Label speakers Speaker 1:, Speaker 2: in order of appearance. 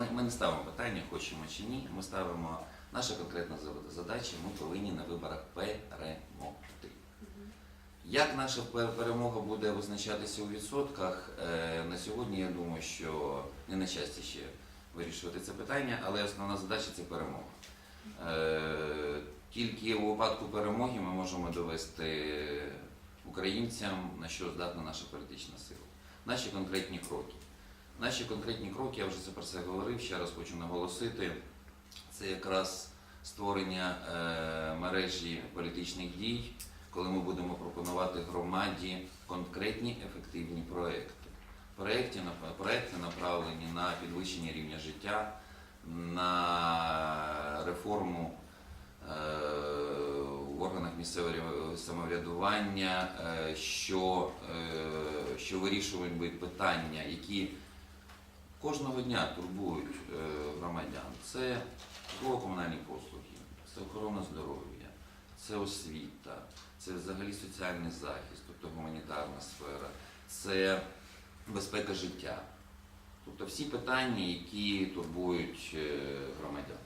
Speaker 1: Ми- не ставимо питання, хочемо чи ні. Ми ставимо наша конкретна за- задача. Ми повинні на виборах перемогти. Як наша перемога буде визначатися у відсотках? е, На сьогодні я думаю, що не на часі ще вирішувати це питання, але основна задача це перемога. Е, Тільки у випадку перемоги ми можемо довести українцям, на що здатна наша політична сила. Наші конкретні кроки. Наші конкретні кроки, я вже про це говорив, ще раз хочу наголосити. Це якраз створення е, мережі політичних дій, коли ми будемо пропонувати громаді конкретні ефективні проекти. Проекти, проекти направлені на підвищення рівня життя, на реформу е, в органах місцевого самоврядування, е, що, що вирішують питання, які кожного дня турбують е, громадян. Це житлово-комунальні послуги, це охорона здоров'я, це освіта, це взагалі соціальний захист, тобто гуманітарна сфера, це безпека життя. Тобто всі питання, які турбують е, громадян.